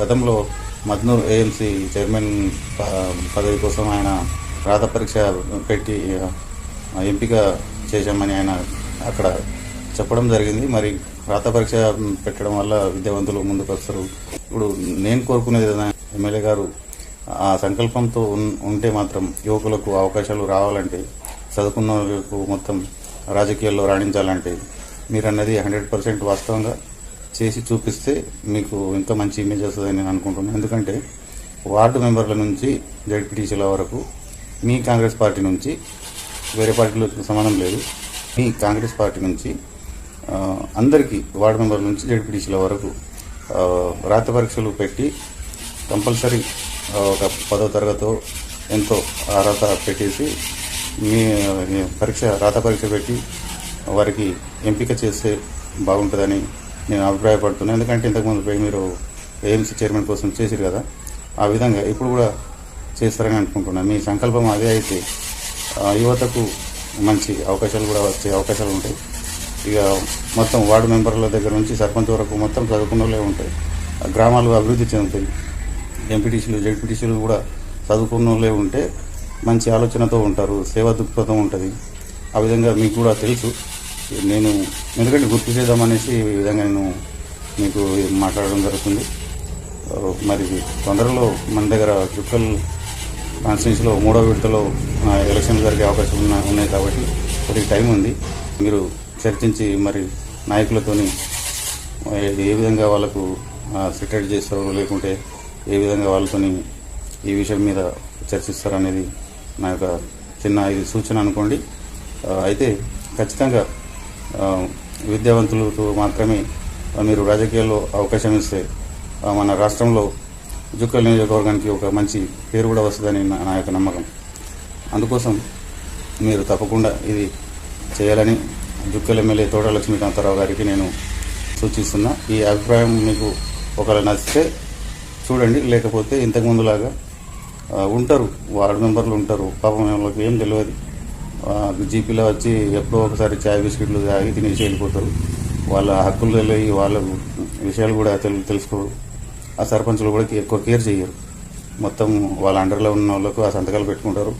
గతంలో Madnoor AMC chairman పదవి కోసం ఆయన రాత పరీక్ష పెట్టి ఎంపిక చేశామని ఆయన అక్కడ చెప్పడం జరిగింది. మరి రాత పరీక్ష పెట్టడం వల్ల విద్యావంతులు ముందుకు వస్తారు. ఇప్పుడు నేను కోరుకునేది ఎమ్మెల్యే గారు ఆ సంకల్పంతో ఉంటే మాత్రం యువకులకు అవకాశాలు రావాలంటే చదువుకున్న మొత్తం రాజకీయాల్లో రాణించాలంటే మీరు అన్నది హండ్రెడ్ పర్సెంట్ వాస్తవంగా. చేసి చూపిస్తే మీకు ఇంకా మంచి ఇమేజ్ వస్తుందని నేను అనుకుంటున్నాను. ఎందుకంటే వార్డు మెంబర్ల నుంచి జడ్పీటీసీల వరకు మీ కాంగ్రెస్ పార్టీ నుంచి వేరే పార్టీలకు సంబంధం లేదు. మీ కాంగ్రెస్ పార్టీ నుంచి అందరికీ వార్డు మెంబర్ల నుంచి జడ్పీటీసీల వరకు రాత పరీక్షలు పెట్టి కంపల్సరీ ఒక పదో తరగతో ఎంతో అర్హత పెట్టేసి మీ మీ పరీక్ష రాత పరీక్ష పెట్టి వారికి ఎంపిక చేస్తే బాగుంటుందని నేను అభిప్రాయపడుతున్నాను ఎందుకంటే ఇంతకుముందు పోయి మీరు ఏఎంసీ చైర్మన్ కోసం చేసిరు కదా ఆ విధంగా ఇప్పుడు కూడా చేస్తారని అనుకుంటున్నాను మీ సంకల్పం అదే అయితే యువతకు మంచి అవకాశాలు కూడా వచ్చే అవకాశాలు ఉంటాయి. ఇక మొత్తం వార్డు మెంబర్ల దగ్గర నుంచి సర్పంచ్ వరకు మొత్తం చదువుకున్న వాళ్ళే ఉంటాయి ఆ గ్రామాలు అభివృద్ధి చెందుతాయి. ఎంపీటీసీలు జెడ్పీటీసీలు కూడా చదువుకున్న వాళ్ళే ఉంటే మంచి ఆలోచనతో ఉంటారు సేవా దృక్పథం ఉంటుంది. ఆ విధంగా మీకు కూడా తెలుసు. నేను ఎందుకంటే గుర్తు చేద్దామనేసి ఈ విధంగా నేను మీకు మాట్లాడడం జరుగుతుంది. మరి తొందరలో మన దగ్గర ట్రిపుల్ కాన్స్టిట్యూన్సీలో మూడో విడతలో ఎలక్షన్ జరిగే అవకాశం ఉన్న ఉన్నాయి కాబట్టి కొద్దిగా టైం ఉంది. మీరు చర్చించి మరి నాయకులతోని ఏ- విధంగా వాళ్ళకు సెటైట్ చేస్తారో లేకుంటే ఏ విధంగా వాళ్ళతోని ఈ విషయం మీద చర్చిస్తారు అనేది నా యొక్క చిన్న ఇది సూచన అనుకోండి. అయితే ఖచ్చితంగా విద్యావంతులకు విద్యావంతులతో మాత్రమే మీరు రాజకీయాల్లో అవకాశం ఇస్తే మన రాష్ట్రంలో జుక్కల్ నియోజకవర్గానికి ఒక మంచి పేరు కూడా వస్తుందని నా యొక్క నమ్మకం. అందుకోసం మీరు తప్పకుండా ఇది చేయాలని జుక్కల్ ఎమ్మెల్యే తోట లక్ష్మీకాంతారావు గారికి నేను సూచిస్తున్నా. ఈ అభిప్రాయం మీకు ఒకవేళ నచ్చితే చూడండి లేకపోతే ఇంతకుముందులాగా ఉంటారు వార్డు మెంబర్లు ఉంటారు పాపం వాళ్ళకి ఏం తెలియదు. జీపీలో వచ్చి ఎప్పుడో ఒకసారి చాయ్ బిస్కెట్లు తాగి తినేసి వెళ్ళిపోతారు. వాళ్ళ హక్కులు తెలియ వాళ్ళ విషయాలు కూడా తెలు తెలుసుకోరు ఆ సర్పంచులు కూడా ఎక్కువ కేర్ చేయరు. మొత్తం వాళ్ళ అండర్లో ఉన్న వాళ్ళకు ఆ సంతకాలు పెట్టుకుంటారు.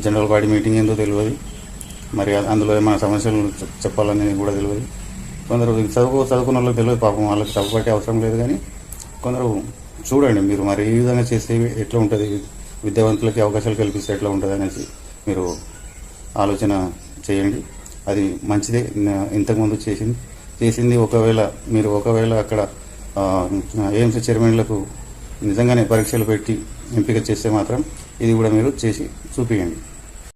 జనరల్ బాడీ మీటింగ్ ఏందో తెలియదు. మరి అందులో ఏమైనా సమస్యలు చెప్పాలని కూడా తెలియదు. కొందరు చదువుకో చదువుకున్న వాళ్ళకి తెలియదు. పాపం వాళ్ళకి చదువుపట్టే అవసరం లేదు కానీ కొందరు చూడండి మీరు మరి ఈ విధంగా చేస్తే ఎట్లా ఉంటుంది? విద్యావంతులకి అవకాశాలు కల్పిస్తే ఎట్లా ఉంటుంది అనేసి మీరు ఆలోచన చేయండి. అది మంచిదే. ఇంతకుముందు చేసింది. చేసింది ఒకవేళ మీరు ఒకవేళ అక్కడ ఎయిమ్స్ చైర్మన్లకు నిజంగానే పరీక్షలు పెట్టి ఎంపిక చేస్తే మాత్రం ఇది కూడా మీరు చేసి చూపించండి